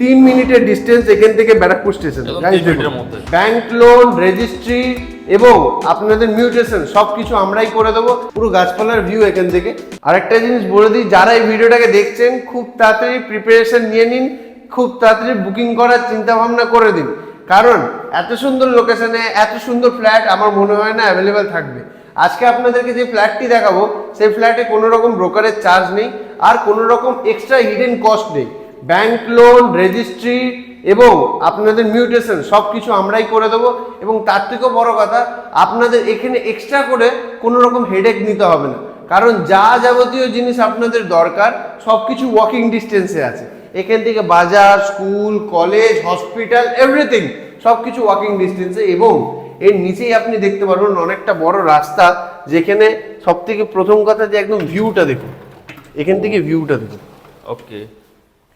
তিন মিনিটের ডিস্টেন্স এখান থেকে Barrackpore station. Bank loan registry এবং আপনাদের মিউটেশন সব কিছু আমরাই করে দেবো। পুরো গাছপালার ভিউ এখান থেকে। আরেকটা জিনিস বলে দিই যারা এই ভিডিওটাকে দেখছেন খুব তাড়াতাড়ি প্রিপারেশন নিয়ে নিন খুব তাড়াতাড়ি বুকিং করার চিন্তা ভাবনা করে দিন। কারণ এত সুন্দর লোকেশনে এত সুন্দর ফ্ল্যাট আমার মনে হয় না অ্যাভেলেবেল থাকবে। আজকে আপনাদেরকে যে ফ্ল্যাটটি দেখাবো সেই ফ্ল্যাটে কোনো রকম ব্রোকারের চার্জ নেই আর কোনো রকম এক্সট্রা হিডেন কস্ট নেই। ব্যাংক লোন রেজিস্ট্রি এবং আপনাদের মিউটেশন সব কিছু আমরাই করে দেবো। এবং তার থেকেও বড় কথা, আপনাদের এখানে এক্সট্রা করে কোনো রকম হেডেক নিতে হবে না। কারণ যা যাবতীয় জিনিস আপনাদের দরকার সব কিছু ওয়াকিং ডিস্টেন্সে আছে। এখান থেকে বাজার স্কুল কলেজ হসপিটাল এভরিথিং সব কিছু ওয়াকিং ডিস্টেন্সে এবং এর নিচেই আপনি দেখতে পারবেন অনেকটা বড় রাস্তা, যেখানে সব থেকে প্রথম কথা যে একদম ভিউটা দেখুন। এখান থেকে ভিউটা দেখুন। ওকে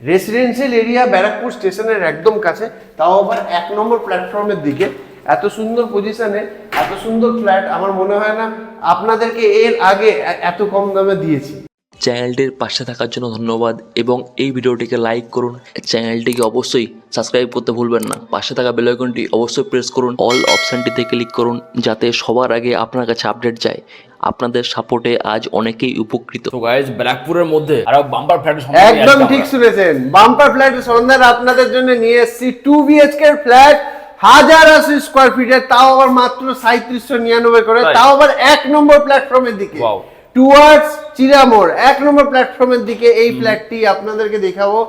রেসিডেন্সিয়াল এরিয়া ব্যারাকপুর স্টেশনের একদম কাছে, তাও আবার এক নম্বর প্ল্যাটফর্মের দিকে। এত সুন্দর পজিশনে এত সুন্দর ফ্ল্যাট আমার মনে হয় না আপনাদেরকে এর আগে এত কম দামে দিয়েছি। চ্যানেলটির পাশে থাকার জন্য ধন্যবাদ এবং এই ভিডিওটিকে লাইক করুন। চ্যানেলটিকে অবশ্যই সাবস্ক্রাইব করতে ভুলবেন না। পাশে থাকা বেল আইকনটি অবশ্যই প্রেস করুন। অল অপশানটিতে ক্লিক করুন যাতে সবার আগে আপনার কাছে আপডেট যায়। আপনাদের সাপোর্টে আজ অনেকেই উপকৃত। তো ব্যারাকপুরের মধ্যে আরও বাম্পার ফ্ল্যাট একদম ঠিক শুনেছেন। বাম্পার ফ্ল্যাটের সন্ধান আপনাদের জন্য নিয়ে এসেছি। টু বিএচকে ফ্ল্যাট হাজার আশি স্কোয়ার ফিটের তাও আবার মাত্র সাঁত্রিশশো নিরানব্বই করে। তাও আবার এক নম্বর প্ল্যাটফর্মের দিকে. টুয়ার্ডস চিরামোড় এক নম্বর প্ল্যাটফর্মের দিকে এই ফ্ল্যাটটি আপনাদেরকে দেখাবো।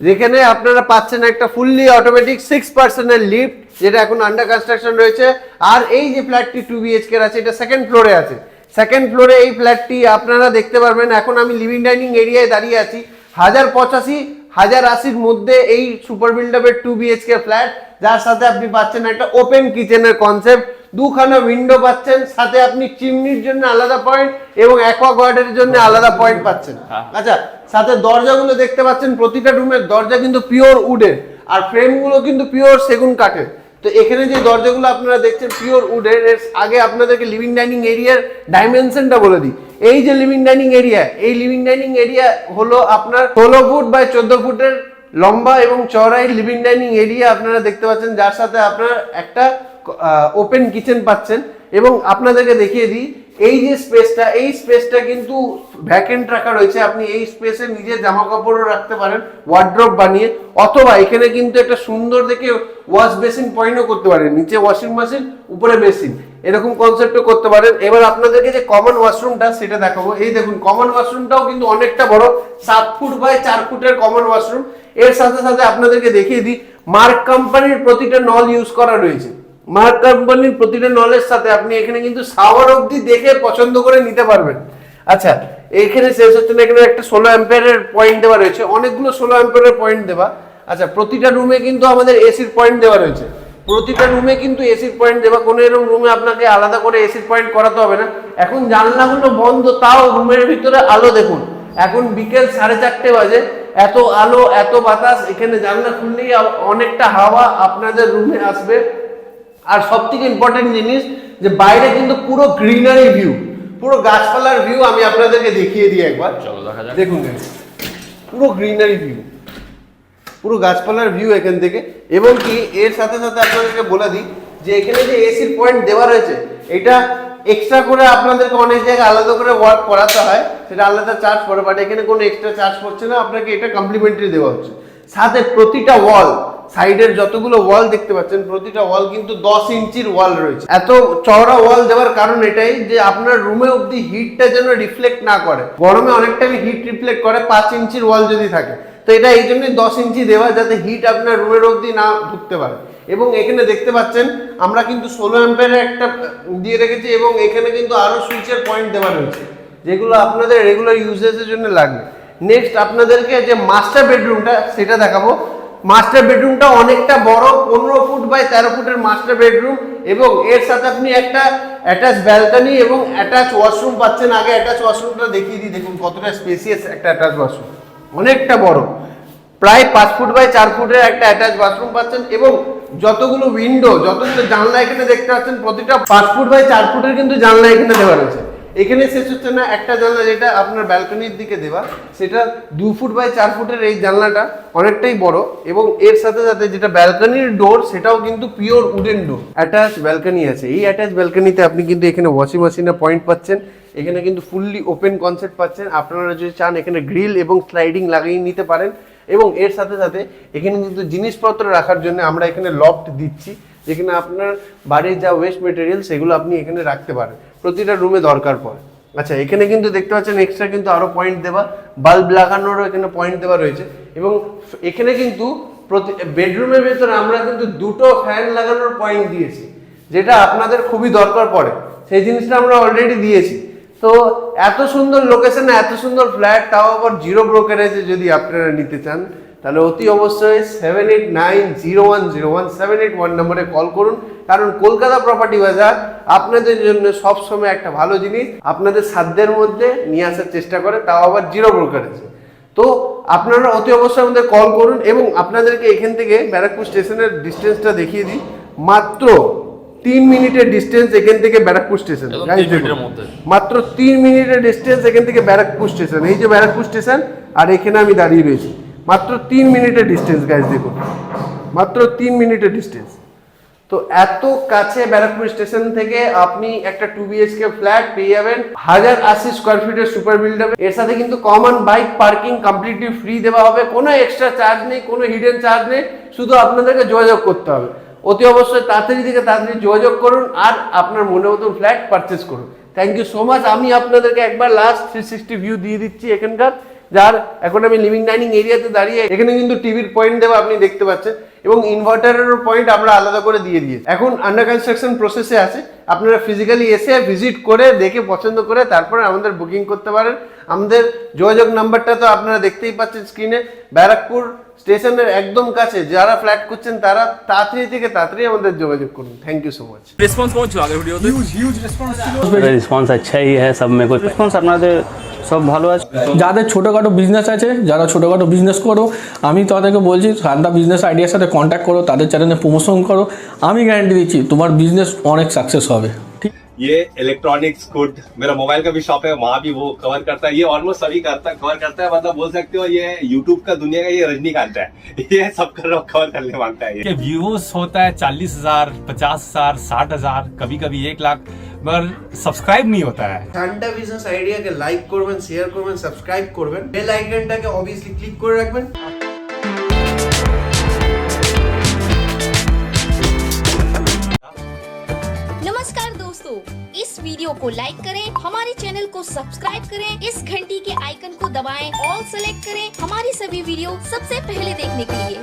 যেখানে আপনারা পাচ্ছেন একটা ফুললি অটোমেটিক সিক্স পার্সেন্টের লিফট যেটা এখন আন্ডার কনস্ট্রাকশন রয়েছে। আর এই যে ফ্ল্যাটটি টু বিএচকে আছে এটা সেকেন্ড ফ্লোরে আছে। সেকেন্ড ফ্লোরে এই ফ্ল্যাটটি আপনারা দেখতে পারবেন। এখন আমি লিভিং ডাইনিং এরিয়ায় দাঁড়িয়ে আছি। হাজার পঁচাশি হাজার আশির মধ্যে এই সুপার বিল্ডাপের টু বিএচকে ফ্ল্যাট যার সাথে আপনি পাচ্ছেন একটা ওপেন কিচেনের কনসেপ্ট দুখানা উইন্ডো পাচ্ছেন সাথে আপনি চিমনির জন্য আলাদা পয়েন্ট এবং অ্যাকোয়া গার্ডের জন্য আলাদা পয়েন্ট পাচ্ছেন। হ্যাঁ। আচ্ছা সাথে দরজাগুলো দেখতে পাচ্ছেন প্রতিটা রুমের দরজা কিন্তু পিওর উডের আর ফ্রেমগুলো কিন্তু পিওর সেগুন কাঠের। তো এখানে যে দরজাগুলো আপনারা দেখছেন পিওর উডের এর আগে আপনাদেরকে লিভিং ডাইনিং এরিয়ার ডাইমেনশনটা বলে দিই। এই যে লিভিং ডাইনিং এরিয়া এই লিভিং ডাইনিং এরিয়া হলো আপনার ষোলো ফুট বাই চোদ্দ ফুটের লম্বা এবং চওড়াই লিভিং ডাইনিং এরিয়া আপনারা দেখতে পাচ্ছেন যার সাথে আপনার একটা ওপেন কিচেন পাচ্ছেন। এবং আপনাদেরকে দেখিয়ে দিই, এই যে স্পেসটা এই স্পেসটা কিন্তু ভ্যাকেন্ট রাখা রয়েছে। আপনি এই স্পেসে নিজের জামা কাপড়ও রাখতে পারেন ওয়ার্ড্রপ বানিয়ে, অথবা এখানে কিন্তু একটা সুন্দর দেখে ওয়াশ বেসিন পয়েন্টও করতে পারেন। নিচে ওয়াশিং মেশিন উপরে বেসিন এরকম কনসেপ্টও করতে পারেন। এবার আপনাদেরকে যে কমন ওয়াশরুমটা সেটা দেখাবো। এই দেখুন কমন ওয়াশরুমটাও কিন্তু অনেকটা বড়, সাত ফুট বাই চার ফুটের কমন ওয়াশরুম এর সাথে সাথে আপনাদেরকে দেখিয়ে দিই মার্ক কোম্পানির প্রতিটা নল ইউজ করা রয়েছে। মার্ক কোম্পানির প্রতিটা নলের সাথে আপনি এখানে কিন্তু সাওয়ার অবধি দেখে পছন্দ করে নিতে পারবেন। আচ্ছা এইখানে শেষ হচ্ছে না, এখানে একটা ষোলো অ্যাম্পিয়ারের পয়েন্ট দেওয়া রয়েছে। অনেকগুলো ষোলো অ্যাম্পিয়ারের পয়েন্ট দেওয়া। আচ্ছা প্রতিটা রুমে কিন্তু আমাদের এসির পয়েন্ট দেওয়া রয়েছে। প্রতিটা রুমে কিন্তু এসির পয়েন্ট দেওয়া। কোনো এরকম রুমে আপনাকে আলাদা করে এসির পয়েন্ট করাতে হবে না। এখন জানলাগুলো বন্ধ, তাও রুমের ভিতরে আলো দেখুন। এখন বিকেল সাড়ে চারটে বাজে। এত আলো, এত বাতাস, এখানে জানলা খুললেই অনেকটা হাওয়া আপনাদের রুমে আসবে। আর সব থেকে ইম্পর্টেন্ট জিনিস যে বাইরে কিন্তু পুরো গ্রিনারি ভিউ পুরো গাছপালার ভিউ আমি আপনাদেরকে দেখিয়ে দিই একবার। চলো দেখা যাক। দেখুন পুরো গ্রিনারি ভিউ পুরো গাছপালার ভিউ এখান থেকে। এবং কি এর সাথে সাথে আপনাদেরকে বলে দিই যে এখানে যে এসির পয়েন্ট দেওয়া রয়েছে এটা এক্সট্রা করে আপনাদেরকে অনেক জায়গায় আলাদা করে ওয়ার্ক করাতে হয় সেটা আলাদা চার্জ পড়ে বাট এখানে কোনো এক্সট্রা চার্জ পড়ছে না আপনাকে এটা কমপ্লিমেন্টারি দেওয়া হচ্ছে। সাথে প্রতিটা ওয়াল সাইডের যতগুলো ওয়াল দেখতে পাচ্ছেন, প্রতিটা ওয়াল কিন্তু দশ ইঞ্চির ওয়াল রয়েছে। এত চওড়া ওয়াল দেওয়ার কারণ এটাই যে আপনার রুমে অব্দি হিটটা যেন রিফ্লেক্ট না করে। গরমে অনেকটা হিট রিফ্লেক্ট করে পাঁচ ইঞ্চির ওয়াল যদি থাকে। তো এটা এই জন্যই দশ ইঞ্চি দেওয়া যাতে হিট আপনার রুমের অবধি না ঢুকতে পারে। এবং এখানে দেখতে পাচ্ছেন, আমরা কিন্তু ষোলো অ্যাম্পের একটা দিয়ে রেখেছি এবং এখানে কিন্তু আরও সুইচের পয়েন্ট দেওয়া রয়েছে, যেগুলো আপনাদের রেগুলার ইউজেসের জন্য লাগবে। নেক্সট আপনাদেরকে যে মাস্টার বেডরুমটা সেটা দেখাবো। মাস্টার বেডরুমটা অনেকটা বড়, পনেরো ফুট বাই তেরো ফুটের মাস্টার বেডরুম এবং এর সাথে আপনি একটা অ্যাটাচ ব্যালকনি এবং অ্যাটাচ ওয়াশরুম পাচ্ছেন। আগে অ্যাটাচ ওয়াশরুমটা দেখিয়ে দিই, দেখুন কতটা স্পেসিয়াস একটা অ্যাটাচ ওয়াশরুম অনেকটা বড়। প্রায় পাঁচ ফুট বাই চার ফুটের একটা অ্যাটাচ বাথরুম পাচ্ছেন এবং যতগুলো উইন্ডো যতগুলো জানলা এখানে দেখতে পাচ্ছেন, প্রতিটা পাঁচ ফুট বাই চার ফুটের কিন্তু জানলা এখানে দেওয়া রয়েছে। এখানে শেষ হচ্ছে না একটা জানলা যেটা আপনার ব্যালকনির দিকে দেওয়া, সেটা দু ফুট বাই চার ফুটের এই জানলাটা অনেকটাই বড় এবং এর সাথে সাথে যেটা ব্যালকনির ডোর সেটাও কিন্তু pure wooden door attach balcony আছে। এই অ্যাটাচ ব্যালকনিতে আপনি কিন্তু এখানে ওয়াশিং মেশিনের পয়েন্ট পাচ্ছেন। এখানে কিন্তু ফুললি ওপেন কনসেপ্ট পাচ্ছেন। আপনারা যদি চান এখানে গ্রিল এবং স্লাইডিং লাগিয়ে নিতে পারেন। এবং এর সাথে সাথে এখানে কিন্তু জিনিসপত্র রাখার জন্য আমরা এখানে লফট দিচ্ছি। যেখানে আপনার বাড়ির যা ওয়েস্ট মেটেরিয়াল সেগুলো আপনি এখানে রাখতে পারেন। প্রতিটা রুমে দরকার পড়ে। আচ্ছা এখানে কিন্তু দেখতে পাচ্ছেন এক্সট্রা কিন্তু আরও পয়েন্ট দেওয়া বাল্ব লাগানোরও এখানে পয়েন্ট দেওয়া রয়েছে এবং এখানে কিন্তু প্রতি বেডরুমের ভেতরে আমরা কিন্তু দুটো ফ্যান লাগানোর পয়েন্ট দিয়েছি, যেটা আপনাদের খুবই দরকার পড়ে। সেই জিনিসটা আমরা অলরেডি দিয়েছি। তো এত সুন্দর লোকেশনে এত সুন্দর ফ্ল্যাট তাও আবার জিরো ব্রোকারেজে যদি আপনারা নিতে চান তাহলে অতি অবশ্যই seven eight nine zero one zero one seven eight one নম্বরে কল করুন। কারণ কলকাতা প্রপার্টি বাজার আপনাদের জন্য সবসময় একটা ভালো জিনিস আপনাদের সাধ্যের মধ্যে নিয়ে আসার চেষ্টা করে তাও আবার জিরো ব্রোকারেজে তো আপনারা অতি অবশ্যই আমাদের কল করুন এবং আপনাদেরকে এখান থেকে ব্যারাকপুর স্টেশনের ডিস্টেন্সটা দেখিয়ে দিই। মাত্র তিন মিনিটের ডিস্টেন্স এখান থেকে ব্যারাকপুর স্টেশন। মাত্র তিন মিনিটের ডিস্টেন্স এখান থেকে ব্যারাকপুর স্টেশন। এই যে ব্যারাকপুর স্টেশন আর এখানে আমি দাঁড়িয়ে রয়েছি। মাত্র তিন মিনিটের ডিস্টেন্স গাইজ দেখুন। মাত্র তিন মিনিটের ডিস্টেন্স তো এত কাছে ব্যারাকপুর স্টেশন থেকে আপনি একটা টু বিএচকে ফ্ল্যাট পেয়ে যাবেন। হাজার আশি স্কোয়ার ফিটের সুপার বিল্ডার এর সাথে কিন্তু common bike parking completely free দেওয়া হবে। কোনো এক্সট্রা চার্জ নেই, কোনো হিডেন চার্জ নেই। শুধু আপনাদেরকে যোগাযোগ করতে হবে। অতি অবশ্যই তাড়াতাড়ি থেকে তাড়াতাড়ি যোগাযোগ করুন আর আপনার মনে মতন ফ্ল্যাট পারচেস করুন। থ্যাংক ইউ সো মাচ আমি আপনাদেরকে একবার লাস্ট থ্রি সিক্সটি ভিউ দিয়ে দিচ্ছি এখানকার। যার এখন আমি লিভিং ডাইনিং এরিয়াতে দাঁড়িয়ে এখানে কিন্তু টিভির পয়েন্ট দেওয়া আপনি দেখতে পাচ্ছেন এবং ইনভার্টারেরও পয়েন্ট আমরা আলাদা করে দিয়ে দিয়েছি। এখন আন্ডার কনস্ট্রাকশন প্রসেসে আছে। আপনারা ফিজিক্যালি এসে ভিজিট করে দেখে পছন্দ করে তারপরে আমাদের বুকিং করতে পারেন। আমাদের যোগাযোগ নাম্বারটা তো আপনারা দেখতেই পাচ্ছেন স্ক্রিনে ব্যারাকপুর স্টেশনের একদম কাছে। যারা ফ্ল্যাট করছেন তারা তাড়াতাড়ি থেকে তাড়াতাড়ি আমাদের যোগাযোগ করুন। Thank you so much response কেমন ছিল আগের ভিডিওতে হিউজ হিউজ রেসপন্স ছিল। রেসপন্স আচ্ছাই হ্যাঁ সব মে কোই রেসপন্স আপনাদের সব ভালো আছে যাদের ছোটোখাটো বিজনেস আছে যারা ছোটোখাটো বিজনেস করো আমি তাদেরকে বলছি ঠান্ডা বিজনেস আইডিয়ার সাথে কন্ট্যাক্ট করো তাদের চ্যানেলে প্রমোশন করো আমি গ্যারান্টি দিচ্ছি তোমার বিজনেস অনেক সাকসেস হবে ঠিক ये इलेक्ट्रॉनिक्स गुड मेरा मोबाइल का भी शॉप है वहाँ भी वो कवर करता है ये ऑलमोस्ट सभी करता कवर करता है मतलब बोल सकते हो ये यूट्यूब का दुनिया का ये रजनीकांत है ये सब कर कवर करने मांगता है ये के व्यूज होता है चालीस हजार पचास हजार साठ हजार कभी कभी एक लाख मगर सब्सक्राइब नहीं होता है ঠান্ডা বিজনেস আইডিয়াকে লাইক করবেন শেয়ার করবেন সাবস্ক্রাইব করবেন বেল আইকনটাকে অবভিয়াসলি ক্লিক করে রাখবেন नमस्कार दोस्तों इस वीडियो को लाइक करें हमारे चैनल को सब्सक्राइब करें इस घंटी के आइकन को दबाएं ऑल सेलेक्ट करें हमारी सभी वीडियो सबसे पहले देखने के लिए